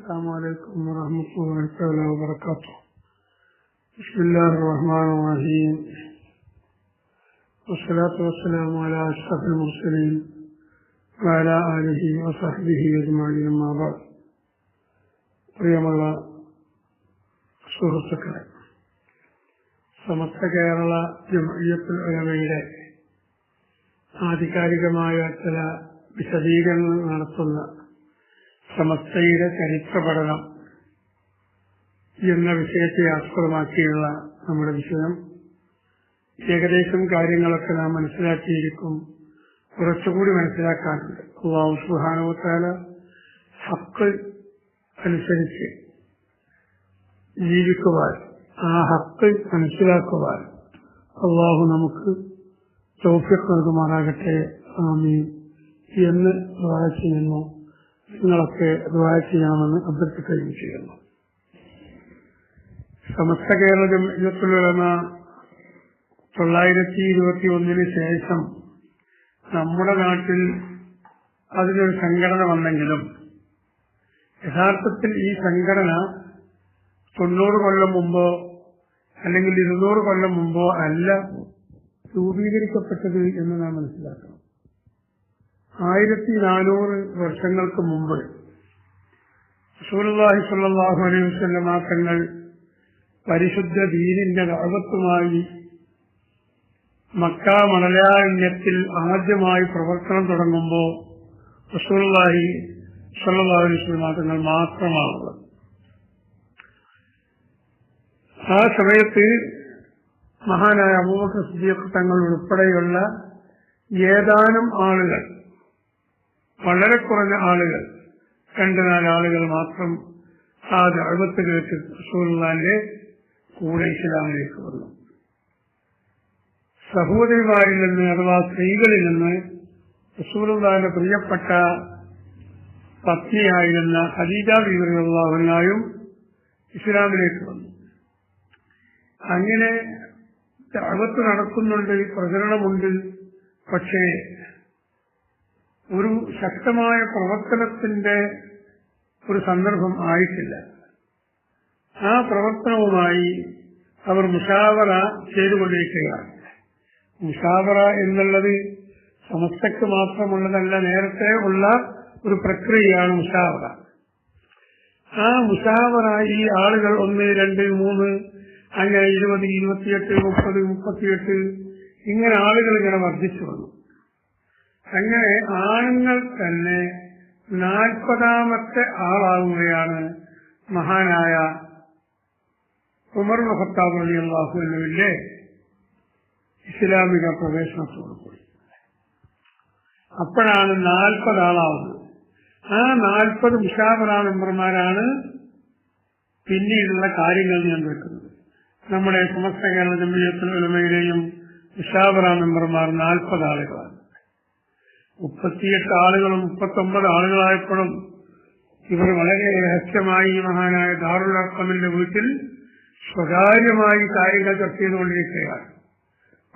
السلام عليكم ورحمة الله تعالى وبركاته بسم الله الرحمن الرحيم والصلاة والسلام على أشرف المرسلين وعلى آله وصحبه أجمعين أما بعد പ്രിയമുള്ള സുഹൃത്തുക്കളെ സമസ്ത കേരള ജമയത്തുൽ ഉലമയുടെ ആധികാരികമായ ചില വിശദീകരണങ്ങൾ നടത്തുന്ന സമസ്തയുടെ ചരിത്ര പഠനം എന്ന വിഷയത്തെ ആസ്പദമാക്കിയുള്ള നമ്മുടെ വിഷയം. ഏകദേശം കാര്യങ്ങളൊക്കെ നാം മനസ്സിലാക്കിയിരിക്കും. കുറച്ചുകൂടി മനസ്സിലാക്കാറുണ്ട് അള്ളാഹു സുഹാനോത്താല ഹക്ക് അനുസരിച്ച് ജീവിക്കുവാൻ ആ ഹക്ക് മനസ്സിലാക്കുവാൻ അള്ളാഹു നമുക്ക് തോഫിക്ക് നൽകുമാറാകട്ടെ. ആമീൻ. എന്ന് ചെയ്യുന്നു. നിങ്ങളൊക്കെ ദ്വാര ചെയ്യണമെന്ന് അഭ്യർത്ഥിക്കുകയും ചെയ്യുന്നു. സമസ്ത കേരള വരുന്ന തൊള്ളായിരത്തി ഇരുപത്തി ഒന്നിന് ശേഷം നമ്മുടെ നാട്ടിൽ അതിനൊരു സംഘടന വന്നെങ്കിലും യഥാർത്ഥത്തിൽ ഈ സംഘടന തൊണ്ണൂറ് കൊല്ലം മുമ്പോ അല്ലെങ്കിൽ ഇരുന്നൂറ് കൊല്ലം മുമ്പോ അല്ല രൂപീകരിക്കപ്പെട്ടത് എന്ന് നാം മനസ്സിലാക്കണം. ആയിരത്തി നാനൂറ് വർഷങ്ങൾക്ക് മുമ്പ് റസൂലുള്ളാഹി സ്വല്ലല്ലാഹു അലൈഹി വസല്ലമ തങ്ങൾ പരിശുദ്ധ ദീനിന്റെ ദഅവത്തുമായി മക്ക മണലാരണ്യത്തിൽ ആദ്യമായി പ്രവർത്തനം തുടങ്ങുമ്പോൾ റസൂലുള്ളാഹി സ്വല്ലല്ലാഹു അലൈഹി വസല്ലമ മാത്രമാണുള്ളത്. ആ സമയത്ത് മഹാനായ അബൂബക്കർ സിദ്ദീഖ് തങ്ങൾ ഉൾപ്പെടെയുള്ള ഏതാനും ആളുകൾ വളരെ കുറഞ്ഞ ആളുകൾ രണ്ടു നാലാളുകൾ മാത്രം ആ ദഅവത്ത് കേട്ട് റസൂലുള്ളാന്റെ കൂടെ ഇസ്ലാമിലേക്ക് വന്നു. സഹോദരിമാരിൽ നിന്ന് അഥവാ സ്ത്രീകളിൽ നിന്ന് റസൂലുള്ളാന്റെ പ്രിയപ്പെട്ട പത്നിയായിരുന്ന ഹദീജ ബീവറിയുള്ളാഹുനായും ഇസ്ലാമിലേക്ക് വന്നു. അങ്ങനെ അഴുപത്ത് നടക്കുന്നുണ്ട് പ്രചരണമുണ്ട്. പക്ഷേ ഒരു ശക്തമായ പ്രവർത്തനത്തിന്റെ ഒരു സന്ദർഭം ആയിട്ടില്ല. ആ പ്രവർത്തനവുമായി അവർ മുഷാവറ ചെയ്തുകൊണ്ടിരിക്കുകയാണ്. മുഷാവറ എന്നുള്ളത് സമസ്തക്ക് മാത്രമുള്ളതല്ല നേരത്തെ ഉള്ള ഒരു പ്രക്രിയയാണ് മുഷാവറ. ആ മുഷാവറ ഈ ആളുകൾ ഒന്ന് രണ്ട് മൂന്ന് അങ്ങനെ ഇരുപത് ഇരുപത്തിയെട്ട് മുപ്പത് മുപ്പത്തിയെട്ട് ഇങ്ങനെ ആളുകൾ ഇങ്ങനെ വർദ്ധിച്ചു വന്നു. അങ്ങനെ ആണുങ്ങൾ തന്നെ നാൽപ്പതാമത്തെ ആളാവുകയാണ് മഹാനായ ഉമർ മുഹത്താബ് അലി അള്ളാഹുവിന്റെ ഇസ്ലാമിക പ്രവേശനത്തോടു കൂടി അപ്പോഴാണ് നാൽപ്പത് ആളാവുന്നത് ആ നാൽപ്പത് മുഷാബറ മെമ്പർമാരാണ് പിന്നീടുള്ള കാര്യങ്ങൾ ഞാൻ വെക്കുന്നത്. നമ്മുടെ സമസ്ത കേരള ജമ്മിയത്തുലമയിലെയും മുഷാബറ മെമ്പർമാർ നാൽപ്പത് ആളുകളാണ് മുപ്പത്തിയെട്ട് ആളുകളും മുപ്പത്തൊമ്പത് ആളുകളായപ്പോഴും ഇവർ വളരെ രഹസ്യമായി മഹാനായ ദാറുൽ അക്കമിന്റെ വീട്ടിൽ സ്വകാര്യമായി കാര്യങ്ങൾ ചർച്ച ചെയ്തുകൊണ്ടിരിക്കുകയാണ്.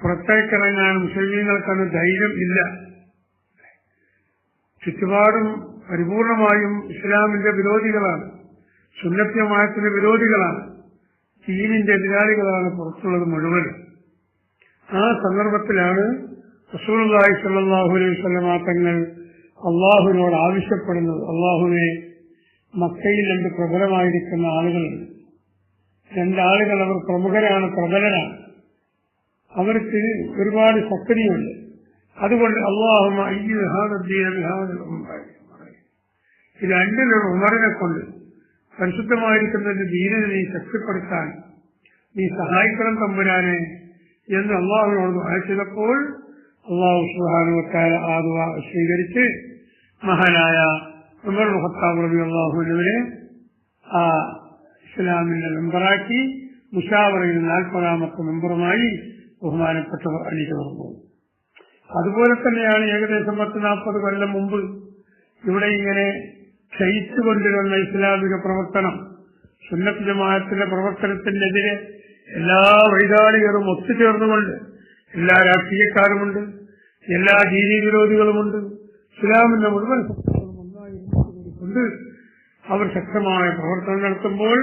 പുറത്തേക്കിറങ്ങാൻ മുസ്ലിമീങ്ങൾക്കന്ന് ധൈര്യം ഇല്ല. ചുറ്റുപാടും പരിപൂർണമായും ഇസ്ലാമിന്റെ വിരോധികളാണ്. സുന്നത്യമായത്തിന്റെ വിരോധികളാണ്. ചീനിന്റെ എതിരാളികളാണ് പുറത്തുള്ളത് മുഴുവൻ ആ സന്ദർഭത്തിലാണ് റസൂലുള്ളാഹി സ്വല്ലല്ലാഹു അലൈഹി തങ്ങൾ അള്ളാഹുവിനോട് ആവശ്യപ്പെടുന്നത് അള്ളാഹുവിനെ മക്കയിൽ രണ്ട് പ്രബലമായിരിക്കുന്ന ആളുകളുണ്ട്. രണ്ടാളുകൾ അവർ പ്രമുഖരാണ് പ്രബലരാണ്. അവർക്ക് ഒരുപാട് ശക്തിയുണ്ട് അതുകൊണ്ട് അള്ളാഹുമ ഉമറിനെ കൊണ്ട് പരിശുദ്ധമായിരിക്കുന്ന ദീനനെ നീ ശക്തിപ്പെടുത്താൻ നീ സഹായിക്കണം തമ്പുരാനെ എന്ന് അള്ളാഹുവിനോട് അയച്ചപ്പോൾ അള്ളാഹു സുഹാനുവത്തായ സ്വീകരിച്ച് മഹാനായ ഉമർ മുഹത്താബ് റബി അള്ളാഹുവിനെ ആ ഇസ്ലാമിന്റെ മെമ്പറാക്കി മുഷാവറയിൽ നാൽപ്പതാമത്തെ മെമ്പറുമായി ബഹുമാനപ്പെട്ടവർ അണിചേർന്നു. അതുപോലെ തന്നെയാണ് ഏകദേശം പത്ത് നാൽപ്പത് കൊല്ലം മുമ്പ് ഇവിടെ ഇങ്ങനെ ക്ഷയിച്ചുകൊണ്ടിരുന്ന ഇസ്ലാമിക പ്രവർത്തനം സുന്നത്ത് ജമാഅത്തിന്റെ പ്രവർത്തനത്തിനെതിരെ എല്ലാ വൈതാളികരും ഒത്തുചേർന്നുകൊണ്ട് എല്ലാ രാഷ്ട്രീയക്കാരുമുണ്ട് എല്ലാ ജീവി വിരോധികളുമുണ്ട് ഇസ്ലാമിന്റെ മുഴുവൻ ശക്തികളും ഒന്നായി അവർ ശക്തമായ പ്രവർത്തനം നടത്തുമ്പോൾ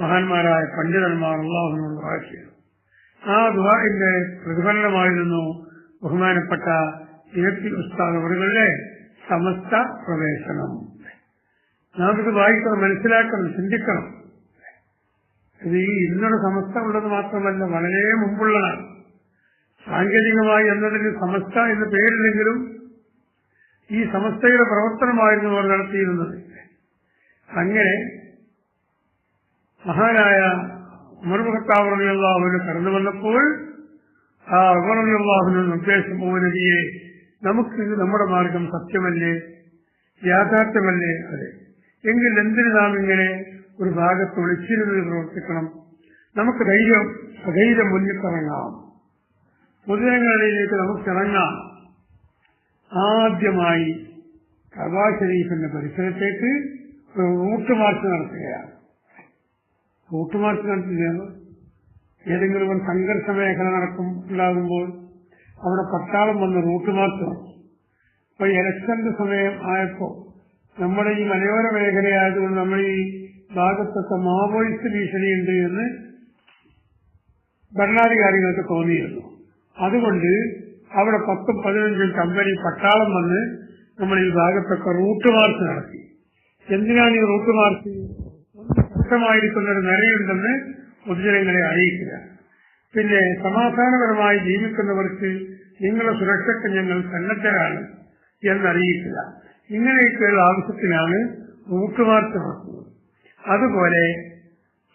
മഹാന്മാരായ പണ്ഡിതന്മാർ അള്ളാഹുവിനോട് ആശയം ആ ദുആഇന്റെ പ്രതിഫലനമായിരുന്നു ബഹുമാനപ്പെട്ട ഇരട്ടി ഉസ്താദവറുകളുടെ സമസ്ത പ്രവേശനം. നാം ഇത് വായിക്കണം മനസ്സിലാക്കണം ചിന്തിക്കണം. ഇത് ഈ ഇന്നൊരു സമസ്ത ഉള്ളത് മാത്രമല്ല വളരെ മുമ്പുള്ളതാണ്. സാങ്കേതികമായി എന്നതിന് സമസ്ത എന്ന് പേരില്ലെങ്കിലും ഈ സമസ്തയുടെ പ്രവർത്തനമായിരുന്നു അവർ നടത്തിയിരുന്നത്. അങ്ങനെ മഹാനായ ഉമർ മുഖത്താവുറങ്ങിയുള്ളാഹുവിന് കടന്നു വന്നപ്പോൾ ആ ഉമറിയുള്ളാഹുവിന് നിർദ്ദേശം പോകുന്നതിയെ നമുക്ക് നമ്മുടെ മാർഗം സത്യമല്ലേ? യാഥാർത്ഥ്യമല്ലേ? അതെ. എങ്കിൽ എന്തിന് നാം ഇങ്ങനെ ഒരു ഭാഗത്ത് ഒളിച്ചിരുന്നത് പ്രവർത്തിക്കണം? നമുക്ക് ധൈര്യം അധൈര്യം മുന്നിട്ടിറങ്ങാം. പൊതുജനങ്ങളിലേക്ക് നമുക്ക് ഇറങ്ങാം ആദ്യമായി കബാ ഷരീഫിന്റെ പരിസരത്തേക്ക് റൂട്ട് മാർച്ച് നടത്തുകയാണ് റൂട്ട് മാർച്ച് നടത്തുകയാണ് ഏതെങ്കിലും ഒരു സംഘർഷ മേഖല നടക്കും ഉണ്ടാകുമ്പോൾ അവിടെ പട്ടാളം വന്ന് റൂട്ട് മാർച്ച് അപ്പൊ ഇലക്ഷന്റെ സമയം ആയപ്പോ നമ്മുടെ ഈ മലയോര മേഖലയായതുകൊണ്ട് നമ്മൾ ഈ ഭാഗത്തൊക്കെ മാവോയിസ്റ്റ് ഭീഷണിയുണ്ട് എന്ന് ഭരണാധികാരികൾക്ക് തോന്നിയിരുന്നു. അതുകൊണ്ട് അവിടെ പത്തും പതിനഞ്ചും കമ്പനി പട്ടാളം വന്ന് നമ്മൾ ഈ ഭാഗത്തൊക്കെ റൂട്ട് മാർച്ച് നടത്തി. എന്തിനാണ് ഈ റൂട്ട് മാർച്ച് ശക്തമായിരിക്കുന്ന ഒരു നിലയുണ്ടെന്ന് പൊതുജനങ്ങളെ അറിയിക്കുക. പിന്നെ സമാധാനപരമായി ജീവിക്കുന്നവർക്ക് നിങ്ങളുടെ സുരക്ഷയ്ക്ക് ഞങ്ങൾ സന്നദ്ധരാണ് എന്നറിയിക്കുക. ഇങ്ങനെയൊക്കെയുള്ള ആവശ്യത്തിനാണ് റൂട്ട് മാർച്ച് നടത്തുന്നത്. അതുപോലെ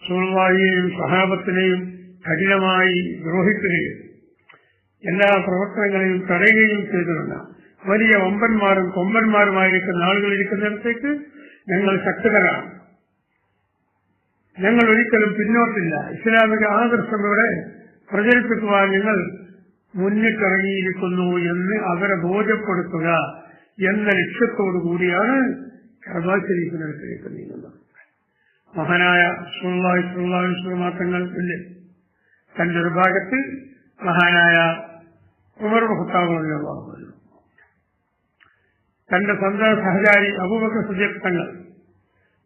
സുൾവായിയെയും സഹാബത്തിനെയും കഠിനമായി ദ്രോഹിക്കുകയും എല്ലാ പ്രവർത്തനങ്ങളെയും തടയുകയും ചെയ്തിരുന്ന വലിയ വമ്പന്മാരും കൊമ്പന്മാരുമായിരിക്കുന്ന ആളുകൾ ഇരിക്കുന്നിടത്തേക്ക് ഞങ്ങൾ ശക്തരാണ്. ഞങ്ങൾ ഒരിക്കലും പിന്നോട്ടില്ല. ഇസ്ലാമിക ആദർശം ഇവിടെ പ്രചരിപ്പിക്കുവാൻ ഞങ്ങൾ മുന്നിട്ടിറങ്ങിയിരിക്കുന്നു എന്ന് അവരെ ബോധ്യപ്പെടുത്തുക എന്ന ലക്ഷ്യത്തോടു കൂടിയാണ് കർബാ ഷരീഫിനടുത്തേക്ക് നീങ്ങുന്നത് മഹാനായ സുല്ലാഹി സുലമാറ്റങ്ങൾ ഇല്ലേ? തന്റെ ഒരു ഭാഗത്ത് മഹാനായ ഉമർ മുഖത്താവുകയുള്ള തന്റെ സ്വന്തം സഹചാരി അബൂബക്കർ സുജക് തങ്ങൾ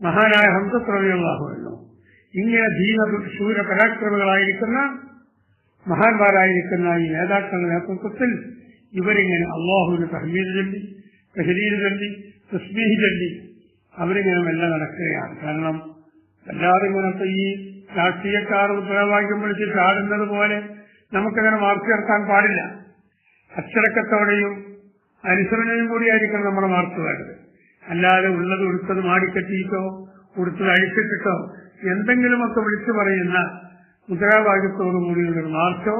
മഹാനായ ഹംസത്രവിയുള്ളാഹുവല്ലോ ഇങ്ങനെ ധീന ശൂര പരാക്രമികളായിരിക്കുന്ന മഹാന്മാരായിരിക്കുന്ന ഈ നേതാക്കളുടെ നേതൃത്വത്തിൽ ഇവരിങ്ങനെ അള്ളാഹുവിന് തഹ്മീദ് ചൊല്ലി തഹരീദ് ചൊല്ലി തസ്മീഹ് ചൊല്ലി അവരിങ്ങനെ മെല്ലെ നടക്കുകയാണ്. കാരണം എല്ലാവരും ഇങ്ങനത്തെ ഈ രാഷ്ട്രീയക്കാർ മുദ്രാവാക്യം വിളിച്ച് ചാടുന്നത് പോലെ നമുക്കങ്ങനെ മാർക്ക് ചേർക്കാൻ പാടില്ല. അച്ചടക്കത്തോടെയും അനുസരണയും കൂടിയായിരിക്കണം നമ്മുടെ മാർക്ക് വേണ്ടത്. അല്ലാതെ ഉള്ളത് ഉടുത്തത് മാടിക്കെട്ടിയിട്ടോ ഉടുത്തത് അഴിച്ചിട്ടിട്ടോ എന്തെങ്കിലുമൊക്കെ വിളിച്ചു പറയുന്ന മുദ്രാവാക്യത്തോടു കൂടിയുള്ള ഒരു മാർച്ചോ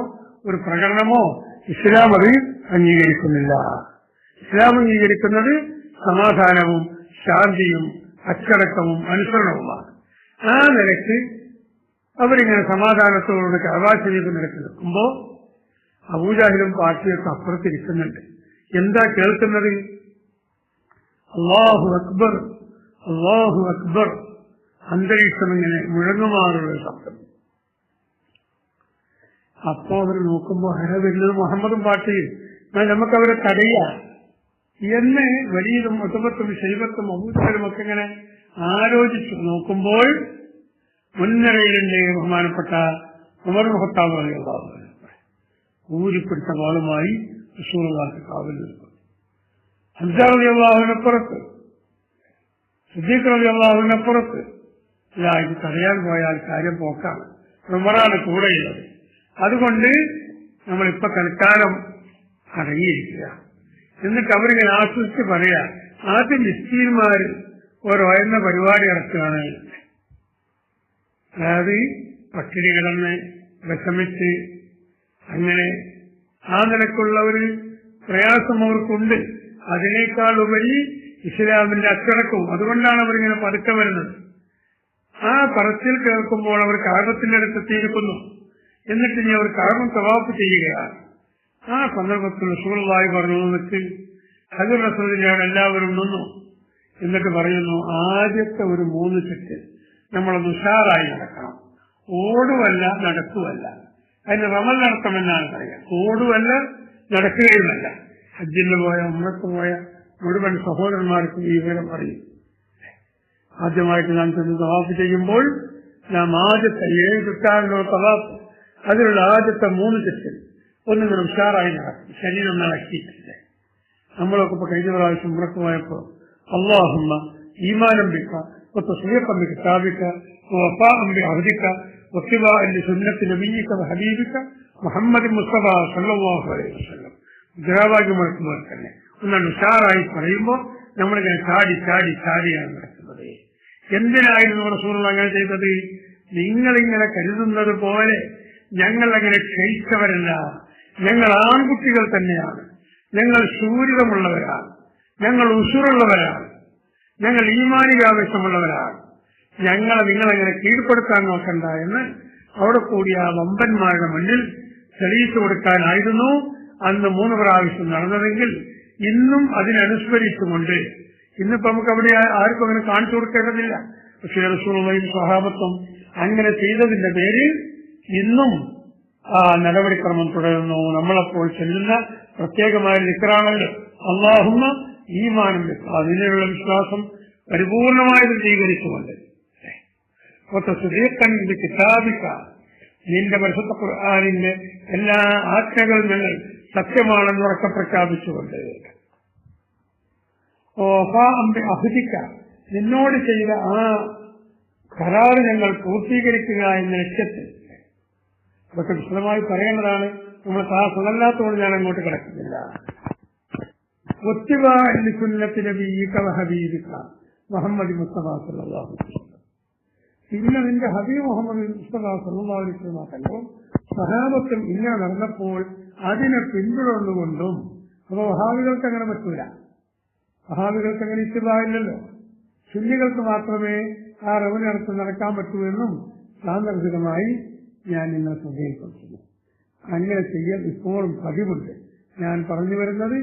ഒരു പ്രകടനമോ ഇസ്ലാം അത് അംഗീകരിക്കുന്നില്ല. ഇസ്ലാം അംഗീകരിക്കുന്നത് സമാധാനവും ശാന്തിയും അച്ചടക്കവും അനുസരണവുമാണ്. ആ നിലയ്ക്ക് അവരിങ്ങനെ സമാധാനത്തോടുകൂടി കവാശരീഫ് നിരക്ക് നിൽക്കുമ്പോ അബൂജാഹിലും പാർട്ടിയൊക്കെ അപ്പുറത്തിരിക്കുന്നുണ്ട് എന്താ കേൾക്കുന്നത്? അള്ളാഹു അക്ബർ അള്ളാഹു അക്ബർ. അന്തരീക്ഷം ഇങ്ങനെ മുഴങ്ങുമാറുള്ള ശബ്ദം. അപ്പോ അവർ നോക്കുമ്പോ അര വരുന്നത് മുഹമ്മദും പാട്ടിയും നമുക്ക് അവരെ തടയാം. എന്ന് വലിയതും ഒത്തുപത്തും ശൈവത്തും അബൂജാഹിലും ഒക്കെ ഇങ്ങനെ ആലോചിച്ചു നോക്കുമ്പോൾ മുൻനിരയിലെ ബഹുമാനപ്പെട്ട ഉമർ മുഹത്താബ് പറയുന്നത് ഊരിപ്പിടിച്ച വാളുമായി റസൂലുള്ളാഹി കാവൽ അള്ളാഹുവിനപ്പുറത്ത് സിദ്ദീഖ് റബി അള്ളാഹുവിനപ്പുറത്ത് ഇല്ല ഇത് തടയാൻ പോയാൽ കാര്യം പോക്കാണ്. ഉമറാണ് കൂടെയുള്ളത്. അതുകൊണ്ട് നമ്മളിപ്പോ തൽക്കാലം അടങ്ങിയിരിക്കുക. എന്നിട്ട് അവരിങ്ങനെ ആസ്വദിച്ച് പറയാ ആദ്യം മിസ്റ്റീന്മാർ ഓരോയെന്ന പരിപാടി ഇറക്കുകയാണ് അതായത് പട്ടിണി കിടന്ന് വിഷമിച്ച് അങ്ങനെ ആ നിലക്കുള്ള ഒരു പ്രയാസം അവർക്കുണ്ട് അതിനേക്കാൾ ഉപരി ഇസ്ലാമിന്റെ അച്ചടക്കവും. അതുകൊണ്ടാണ് അവരിങ്ങനെ പതുക്കെ വരുന്നത്. ആ പറച്ചിൽ കേൾക്കുമ്പോൾ അവർ കാരണത്തിന്റെ അടുത്തെത്തിയിരിക്കുന്നു എന്നിട്ട് ഇനി അവർ കാരണം തവാപ്പ് ചെയ്യുകയാണ്. ആ സന്ദർഭത്തിൽ സുഹൃത്തായി പറഞ്ഞു നിന്നിട്ട് ഹജർ റസൂലിനാണ് എല്ലാവരും നിന്നു. എന്നിട്ട് പറയുന്നു ആദ്യത്തെ ഒരു മൂന്ന് ചുറ്റ് നമ്മളൊന്ന് ഉഷാറായി നടക്കണം. ഓടുവല്ല നടക്കുവല്ല അതിന് റമൽ നടത്തമെന്നാണ് പറയുക. കൂടുമല്ല നടക്കുകയുമല്ല. അജ്ജിന് പോയ ഉമ്മക്ക് പോയ മുഴുവൻ സഹോദരന്മാർക്കും ഈ വിവരം പറയും ആദ്യമായിട്ട് നാം ചെന്ന് തവാഫ് ചെയ്യുമ്പോൾ നാം ആദ്യത്തെ ഏഴ് ചുറ്റാണല്ലോ തവാഫ് അതിലുള്ള ആദ്യത്തെ മൂന്ന് ചെറ്റിൽ ഒന്നും കൂടെ ഉഷാറായി നടക്കും. ശരീരം നടക്കിയിട്ടില്ല നമ്മളൊക്കെ ഇപ്പൊ കഴിഞ്ഞ പ്രാവശ്യം ഉറക്കു പോയപ്പോ അള്ളാഹുമ്മ ഈമാനംബിക്ക സ്വീർപ്പമ്പിക്ക സ്ഥാപിക്ക വഫാ അംബി അവധിക്ക واتباعا لسنة نبيك وحبيبك محمد മുസ്തഫ സല്ലല്ലാഹു അലൈഹി വസല്ലം മുദ്രാവാക്യമെടുക്കുമ്പോൾ തന്നെ ഒന്നാണ് ഉഷാറായി പറയുമ്പോൾ നമ്മളിങ്ങനെ ചാടി ചാടി ചാടിയാണ് നടക്കുന്നത് എന്തിനായിരുന്നു റസൂൾ അങ്ങനെ ചെയ്തത് നിങ്ങളിങ്ങനെ കരുതുന്നത് പോലെ ഞങ്ങൾ അങ്ങനെ ക്ഷയിച്ചവരല്ല ഞങ്ങൾ ആൺകുട്ടികൾ തന്നെയാണ് ഞങ്ങൾ ശൂരിതമുള്ളവരാണ് ഞങ്ങൾ ഉസുറുള്ളവരാണ് ഞങ്ങൾ ഈമാനികാവേശമുള്ളവരാണ് ഞങ്ങളെ നിങ്ങളെങ്ങനെ കീഴ്പ്പെടുത്താൻ നോക്കണ്ട എന്ന് അവിടെ കൂടി ആ വമ്പന്മാരുടെ മുന്നിൽ തെളിയിച്ചു കൊടുക്കാനായിരുന്നു അന്ന് മൂന്ന് പ്രാവശ്യം നടന്നതെങ്കിൽ ഇന്നും അതിനനുസ്മരിച്ചുകൊണ്ട് ഇന്നിപ്പോ നമുക്ക് അവിടെ ആർക്കും അങ്ങനെ കാണിച്ചു കൊടുക്കേണ്ടതില്ല. പക്ഷേ റസൂളുള്ളയും സ്വഹാപത്വം അങ്ങനെ ചെയ്തതിന്റെ പേരിൽ ഇന്നും ആ നടപടിക്രമം തുടരുന്നു. നമ്മളപ്പോൾ ചെല്ലുന്ന പ്രത്യേകമായ നിക്കറാണല്ലോ അള്ളാഹുമ്മ ഈമാനം അതിനുള്ള വിശ്വാസം പരിപൂർണമായത് സ്വീകരിച്ചുകൊണ്ട് സുദീഖൻ കിതാബിക്ക നിന്റെ പരിശുദ്ധ ഖുർആാനിന്റെ എല്ലാ ആജ്ഞകളും ഞങ്ങൾ സത്യമാണെന്ന് ഉറക്കെ പ്രഖ്യാപിച്ചുകൊണ്ട്. അഭിജിക്ക നിന്നോട് ചെയ്ത ആ കരാർ ഞങ്ങൾ പൂർത്തീകരിക്കുക എന്ന ലക്ഷ്യത്തിൽ. അതൊക്കെ വിശദമായി പറയേണ്ടതാണ്. നമ്മൾ ക്ലാസ്സുകളല്ലാത്തതുകൊണ്ട് ഞാൻ അങ്ങോട്ട് കിടക്കുന്നില്ല. ഒത്തിവ സുന്നത്തിന് ഹബീബിക്ക മുഹമ്മദ് മുസ്തഫ വസല്ലം. പിന്നെ നിന്റെ ഹബീബ് മുഹമ്മദ് മുസ്തഫ വസല്ലം കണ്ടു സഹാബത്തും ഇങ്ങനെ നടന്നപ്പോൾ അതിനെ പിന്തുടർന്നുകൊണ്ടും അപ്പൊ വഹാബികൾക്ക് അങ്ങനെ പറ്റൂല. വഹാബികൾക്ക് അങ്ങനെ ഇഷ്ടമായില്ലല്ലോ സുന്നികൾക്ക് മാത്രമേ ആ റവനടുത്ത് നടക്കാൻ പറ്റൂ എന്നും സാന്ദർഭികമായി ഞാൻ നിങ്ങളെ ശ്രദ്ധയിൽപ്പെടുത്തുന്നു. അങ്ങനെ ചെയ്യാൻ ഇപ്പോഴും പതിവുണ്ട്. ഞാൻ പറഞ്ഞു വരുന്നത്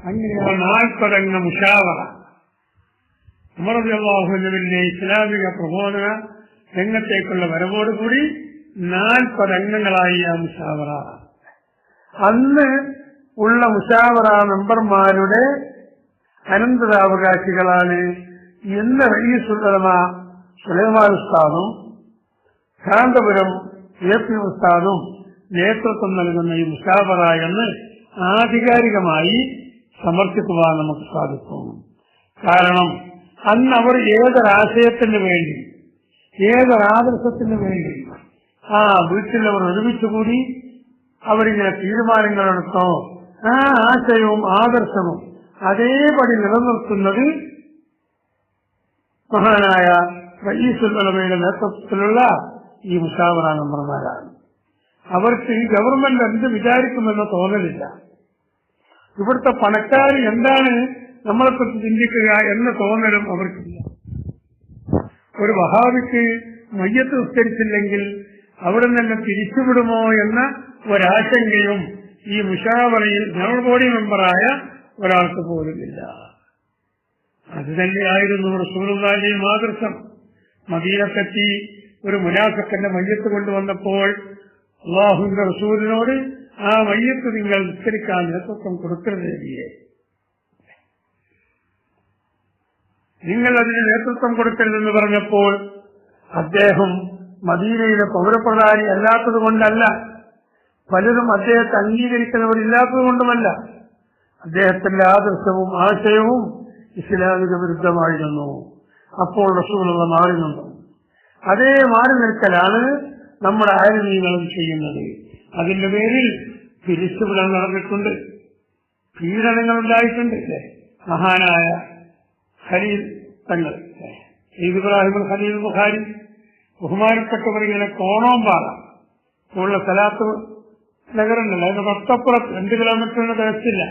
അങ്ങനെയാണ് ഇസ്ലാമിക പ്രബോധന രംഗത്തേക്കുള്ള വരവോടുകൂടി നാൽപ്പത് അംഗങ്ങളായി ആ മുഷാവറ. അന്ന് ഉള്ള മുഷാവറ മെമ്പർമാരുടെ അനന്തരാവകാശികളാണ് ഇന്ന് റയീസുലമ സുലൈമാൻ ഉസ്താദും കാന്തപുരം എ പി ഉസ്താദും നേതൃത്വം നൽകുന്ന ഈ മുഷാവറ എന്ന് ആധികാരികമായി സമർത്ഥിക്കുവാൻ നമുക്ക് സാധിക്കും. കാരണം അന്ന് അവർ ഏതൊരാശയത്തിന് വേണ്ടി ഏതൊരാദർശത്തിന് വേണ്ടി ആ വീട്ടിൽ അവർ ഒരുമിച്ചുകൂടി അവരിങ്ങനെ തീരുമാനങ്ങൾ എടുത്തോ ആ ആശയവും ആദർശവും അതേപടി നിലനിർത്തുന്നത് മഹാനായ ഈശ്വരമയുടെ നേതൃത്വത്തിലുള്ള ഈ മുഷാവറ മെമ്പർമാരാണ് അവർക്ക് ഈ ഗവൺമെന്റ് എന്ത് വിചാരിക്കുമെന്ന് തോന്നലില്ല. ഇവിടുത്തെ പണക്കാർ എന്താണ് നമ്മളെക്കുറിച്ച് ചിന്തിക്കുക എന്ന തോന്നലും അവർക്കില്ല. ഒരു വഹാബിക്ക് മയ്യത്ത് ഉസ്കരിച്ചില്ലെങ്കിൽ അവിടെ നിന്ന് തിരിച്ചുവിടുമോ എന്ന ഒരാശങ്കയും ഈ മുഷാവറയിൽ ജനറൽ ബോഡി മെമ്പറായ ഒരാൾക്ക് പോലുമില്ല. അത് തന്നെയായിരുന്നു റസൂലുള്ളാന്റെ മാതൃസം മദീനത്തെത്തി ഒരു മുനാഫക്കന്റെ മയ്യത്ത് കൊണ്ടുവന്നപ്പോൾ അള്ളാഹുവിന്റെ റസൂലിനോട് ആ മയ്യത്ത് നിങ്ങൾ വിസ്തരിക്കാൻ നേതൃത്വം കൊടുക്കരുത് നിങ്ങൾ അതിന് നേതൃത്വം കൊടുക്കരുതെന്ന് പറഞ്ഞപ്പോൾ അദ്ദേഹം മദീനയിലെ പൗരപ്രധാനി അല്ലാത്തത് കൊണ്ടല്ല പലരും അദ്ദേഹത്തെ അംഗീകരിക്കുന്നവരില്ലാത്തത് കൊണ്ടുമല്ല അദ്ദേഹത്തിന്റെ ആദർശവും ആശയവും ഇസ്ലാമിക വിരുദ്ധമായിരുന്നു. അപ്പോൾ റസൂലുള്ള മാറി നിന്നു അതേ മാറി നിൽക്കലാണ് നമ്മുടെ ആരുമീങ്ങളും ചെയ്യുന്നത്. അതിന്റെ പേരിൽ തിരിച്ചുവിടാൻ നടന്നിട്ടുണ്ട്. പീഡനങ്ങൾ ഉണ്ടായിട്ടുണ്ട്. മഹാനായ ഖലീൽ തങ്ങൾ. ഇബ്രാഹിം ഖലീൽ ബുഖാരി ബഹുമാനപ്പെട്ടവർ ഇങ്ങനെ കോണോമ്പാറ ഉള്ള സ്ഥലത്ത് നഗരമുണ്ടല്ലോ അതിന്റെ തൊട്ടപ്പുറത്ത് രണ്ട് കിലോമീറ്ററിന് തികച്ചില്ല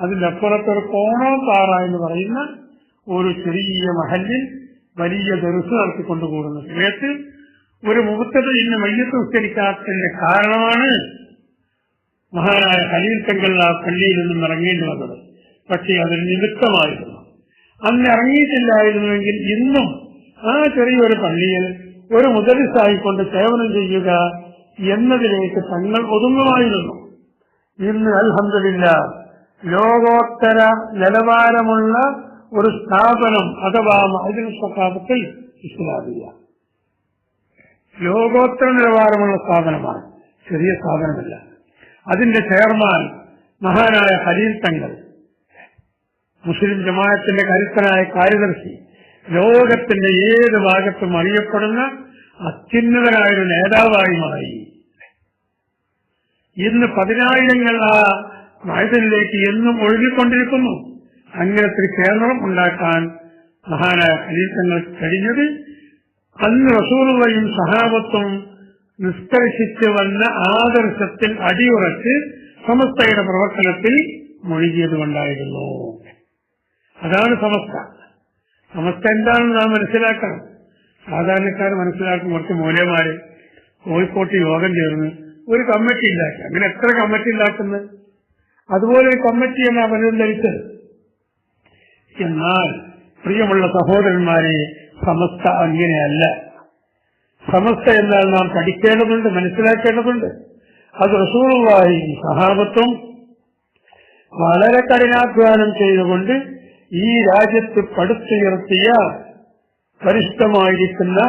അതിന്റെ അപ്പുറത്ത് ഒരു കോണോമ്പാറ എന്ന് പറയുന്ന ഒരു ചെറിയ മഹലിൽ വലിയ ദർസ് നടത്തിക്കൊണ്ട് കൂടുന്ന സമയത്ത് ഒരു മുഖത്തത് ഇന്ന് മയ്യത്ത് ഉച്ചരിക്കാത്തതിന്റെ കാരണമാണ് മഹാനായ ഖലീൽ തങ്ങൾ ആ പള്ളിയിൽ നിന്നും ഇറങ്ങേണ്ടി വന്നത്. പക്ഷേ അതിന് നിമിത്തമായിരുന്നു. അന്ന് ഇറങ്ങിയിട്ടില്ലായിരുന്നുവെങ്കിൽ ഇന്നും ആ ചെറിയൊരു പള്ളിയിൽ ഒരു മുതലിസായിക്കൊണ്ട് സേവനം ചെയ്യുക എന്നതിലേക്ക് തങ്ങൾ ഒതുങ്ങുമായിരുന്നു. ഇന്ന് അൽഹംദുലില്ല ലോകോത്തര നിലവാരമുള്ള ഒരു സ്ഥാപനം അഥവാ മഹദിൻ സഖാബത്തിൽ ഇസ്ലാമിയ. ലോകോത്തര നിലവാരമുള്ള സ്ഥാപനമാണ്. ചെറിയ സ്ഥാപനമല്ല. അതിന്റെ ചെയർമാൻ മഹാനായ ഹരീൽ തങ്ങൾ മുസ്ലിം ജമാഅത്തിന്റെ കരുത്തനായ കാര്യദർശി ലോകത്തിന്റെ ഏത് ഭാഗത്തും അറിയപ്പെടുന്ന അത്യുന്നതനായ ഒരു നേതാവായി മാറി. ഇന്ന് പതിനായിരങ്ങൾ ആ മഴത്തിലേക്ക് എന്നും ഒഴുകിക്കൊണ്ടിരിക്കുന്നു. അങ്ങനത്തെ കേന്ദ്രം ഉണ്ടാക്കാൻ മഹാനായ ഖലീഫങ്ങൾ കഴിഞ്ഞത് അന്ന് റസൂറുകയും സഹാബത്തും നിഷ്കർഷിച്ചു വന്ന ആദർശത്തിൽ അടിയുറച്ച് സമസ്തയുടെ പ്രവർത്തനത്തിൽ മുഴുകിയത് കൊണ്ടായിരുന്നു അതാണ് സമസ്ത. സമസ്ത എന്താണെന്ന് നാം മനസ്സിലാക്കണം. സാധാരണക്കാർ മനസ്സിലാക്കും കുറച്ച് മൂലമാര് കോഴിക്കോട്ട് യോഗം ചേർന്ന് ഒരു കമ്മിറ്റി ഉണ്ടാക്കി. അങ്ങനെ എത്ര കമ്മിറ്റി ഉണ്ടാക്കുന്നത്? അതുപോലെ ഒരു കമ്മിറ്റിയാണ് അവരും ധരിച്ചത് എന്നാൽ പ്രിയമുള്ള സഹോദരന്മാരെ സമസ്ത അങ്ങനെയല്ല. സമസ്ത എന്നാൽ നാം പഠിക്കേണ്ടതുണ്ട് മനസ്സിലാക്കേണ്ടതുണ്ട്. അത് റസൂറുള്ളാഹി സഹാബത്തും വളരെ കഠിനാധ്വാനം ചെയ്തുകൊണ്ട് ഈ രാജ്യത്ത് പടുത്തുയർത്തിയ പരിഷ്ഠമായിരിക്കുന്ന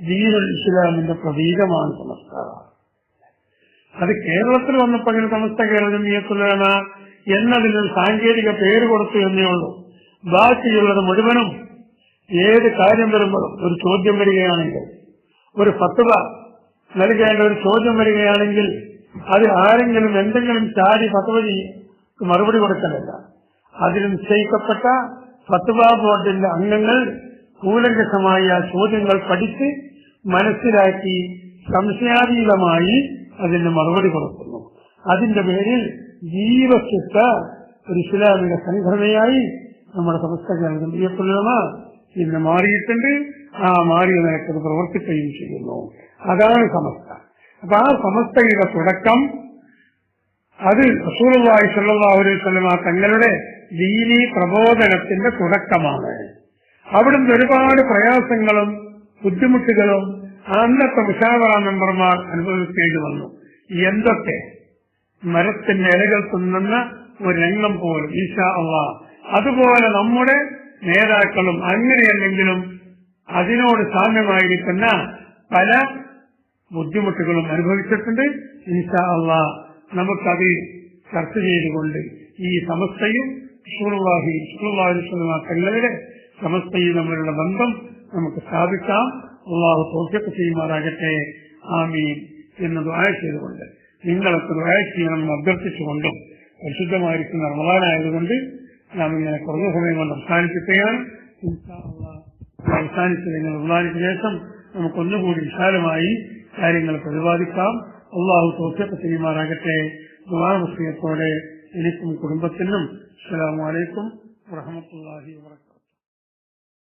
ദീനുൽ ഇസ്ലാമിന്റെ പ്രതീകമാണ് സമസ്ത അത് കേരളത്തിൽ വന്നപ്പോൾ അങ്ങനെ സമസ്ത കേരളം നീയത്തുള്ളതാണ് എന്നതിന് സാങ്കേതിക പേര് കൊടുത്തു എന്നേ ഉള്ളൂ. ബാക്കിയുള്ളത് മുഴുവനും ഏത് കാര്യം വരുമ്പോഴും ഒരു ചോദ്യം വരികയാണെങ്കിൽ ഒരു ഫത്തുവ നൽകേണ്ട ഒരു ചോദ്യം വരികയാണെങ്കിൽ അത് ആരെങ്കിലും എന്തെങ്കിലും ചാടി ഫത്തുവ മറുപടി കൊടുക്കലല്ല. അതിൽ നിശ്ചയിക്കപ്പെട്ട ഫത്വാ ബോർഡിന്റെ അംഗങ്ങൾ കൂലങ്കസമായ ചോദ്യങ്ങൾ പഠിച്ച് മനസ്സിലാക്കി സംശയാതീതമായി അതിന് മറുപടി കൊടുക്കുന്നു. അതിന്റെ പേരിൽ ജീവസ്വത്ത ഒരു ഇസ്ലാമിക സംഘടനയായി നമ്മുടെ സമസ്ത ഇന്ന് മാറിയിട്ടുണ്ട്. ആ മാറിയ നിലക്കത് പ്രവർത്തിക്കുകയും ചെയ്യുന്നു. അതാണ് സമസ്ത. അപ്പൊ ആ സമസ്തയുടെ തുടക്കം അത് സ്വല്ലല്ലാഹു അലൈഹി വസല്ലമ തങ്ങളുടെ ദീനി പ്രബോധനത്തിന്റെ തുടക്കമാണ്. അവിടുന്ന് ഒരുപാട് പ്രയാസങ്ങളും ബുദ്ധിമുട്ടുകളും അന്നത്തെ മുഷാവറ മെമ്പർമാർ അനുഭവിക്കേണ്ടി വന്നു. എന്തൊക്കെ? മരത്തിന്റെ ഇലകൾ തിന്നുന്ന ഒരു രംഗം പോലും ഈശാ അള്ളാ. അതുപോലെ നമ്മുടെ നേതാക്കളും അങ്ങനെയല്ലെങ്കിലും അതിനോട് സാമ്യമായിരിക്കുന്ന പല ബുദ്ധിമുട്ടുകളും അനുഭവിച്ചിട്ടുണ്ട് ഈശാ അള്ളാ. നമുക്കത് ചർച്ച ചെയ്തുകൊണ്ട് ഈ സമസ്തയും ഷൂർവാഹി ഷൂർവാഹി തങ്ങളുടെ സമസ്തയും നമ്മളുടെ ബന്ധം നമുക്ക് സ്ഥാപിക്കാം. അള്ളാഹു തോക്കത്ത് ചെയ്യുമാറാകട്ടെ. ആമീൻ. എന്ന് ദ്വായ ചെയ്തുകൊണ്ട് നിങ്ങളൊക്കെ ദ്വായ ചെയ്യണമെന്ന് അഭ്യർത്ഥിച്ചുകൊണ്ടും പരിശുദ്ധമായിരിക്കുന്ന റമദാനായതുകൊണ്ട് നാം ഇങ്ങനെ കുറഞ്ഞ സമയം കൊണ്ട് അവസാനിപ്പിക്കുകയാണ്. അവസാനിച്ചത് ഇങ്ങനെ റമദാനിക്ക് ശേഷം നമുക്കൊന്നുകൂടി വിശാലമായി കാര്യങ്ങൾ പ്രതിപാദിക്കാം. അള്ളാഹു തോക്കത്ത് ചെയ്യുമാറാകട്ടെ. ദുവാമുസ്ലിയത്തോടെ എനിക്കും കുടുംബത്തിനും അസ്സലാമു അലൈക്കും വറഹമത്തല്ലാഹി വാ